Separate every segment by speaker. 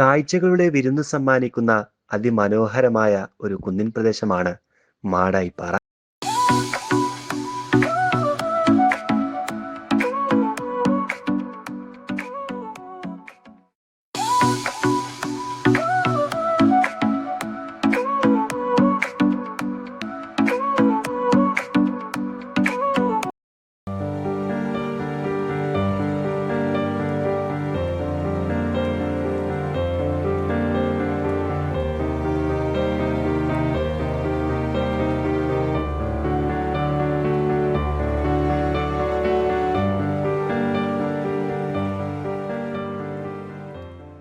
Speaker 1: കാഴ്ചകളുടെ വിരുന്ന് സമ്മാനിക്കുന്ന അതിമനോഹരമായ ഒരു കുന്നിൻ പ്രദേശമാണ് മാടായിപ്പാറ.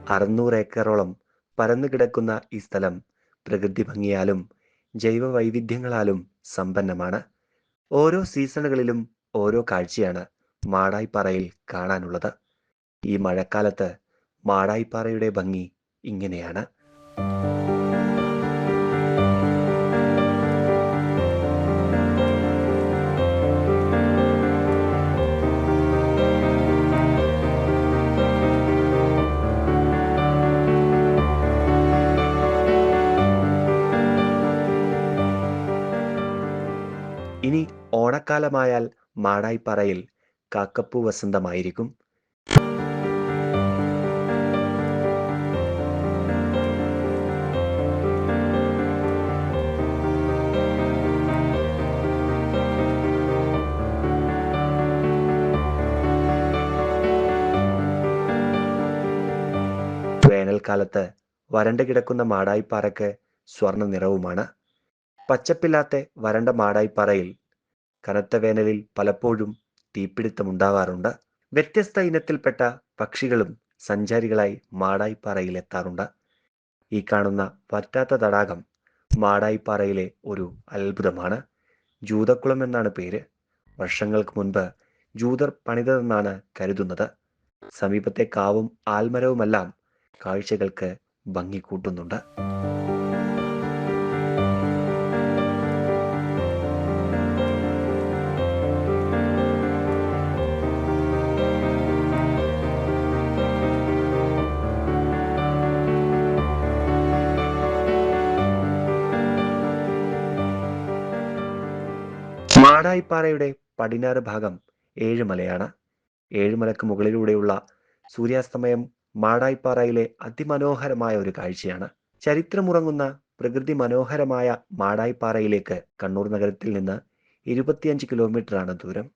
Speaker 1: അറുന്നൂറ് ഏക്കറോളം പരന്നു കിടക്കുന്ന ഈ സ്ഥലം പ്രകൃതി ഭംഗിയാലും ജൈവ വൈവിധ്യങ്ങളാലും സമ്പന്നമാണ്. ഓരോ സീസണുകളിലും ഓരോ കാഴ്ചയാണ് മാടായിപ്പാറയിൽ കാണാനുള്ളത്. ഈ മഴക്കാലത്ത് മാടായിപ്പാറയുടെ ഭംഗി ഇങ്ങനെയാണ്. ഇനി ഓണക്കാലമായാൽ മാടായിപ്പാറയിൽ കാക്കപ്പൂ വസന്തമായിരിക്കും. വേനൽക്കാലത്ത് വരണ്ടു കിടക്കുന്ന മാടായിപ്പാറയ്ക്ക് സ്വർണ നിറവുമാണ് പച്ചപ്പില്ലാത്ത വരണ്ട മാടായിപ്പാറയിൽ കനത്ത വേനലിൽ പലപ്പോഴും തീപിടുത്തമുണ്ടാവാറുണ്ട് വ്യത്യസ്ത ഇനത്തിൽപ്പെട്ട പക്ഷികളും സഞ്ചാരികളായി മാടായിപ്പാറയിൽ എത്താറുണ്ട്. ഈ കാണുന്ന വറ്റാത്ത തടാകം മാടായിപ്പാറയിലെ ഒരു അത്ഭുതമാണ്. ജൂതക്കുളം എന്നാണ് പേര്. വർഷങ്ങൾക്ക് മുൻപ് ജൂതർ പണിതതെന്നാണ് കരുതുന്നത്. സമീപത്തെ കാവും ആൽമരവുമെല്ലാം കാഴ്ചകൾക്ക് ഭംഗി കൂട്ടുന്നുണ്ട്. മാടായിപ്പാറയുടെ പടിഞ്ഞാറ് ഭാഗം ഏഴുമലയാണ്. ഏഴുമലക്ക് മുകളിലൂടെയുള്ള സൂര്യാസ്തമയം മാടായിപ്പാറയിലെ അതിമനോഹരമായ ഒരു കാഴ്ചയാണ്. ചരിത്രമുറങ്ങുന്ന പ്രകൃതി മനോഹരമായ മാടായിപ്പാറയിലേക്ക് കണ്ണൂർ നഗരത്തിൽ നിന്ന് ഇരുപത്തിയഞ്ച് കിലോമീറ്ററാണ് ദൂരം.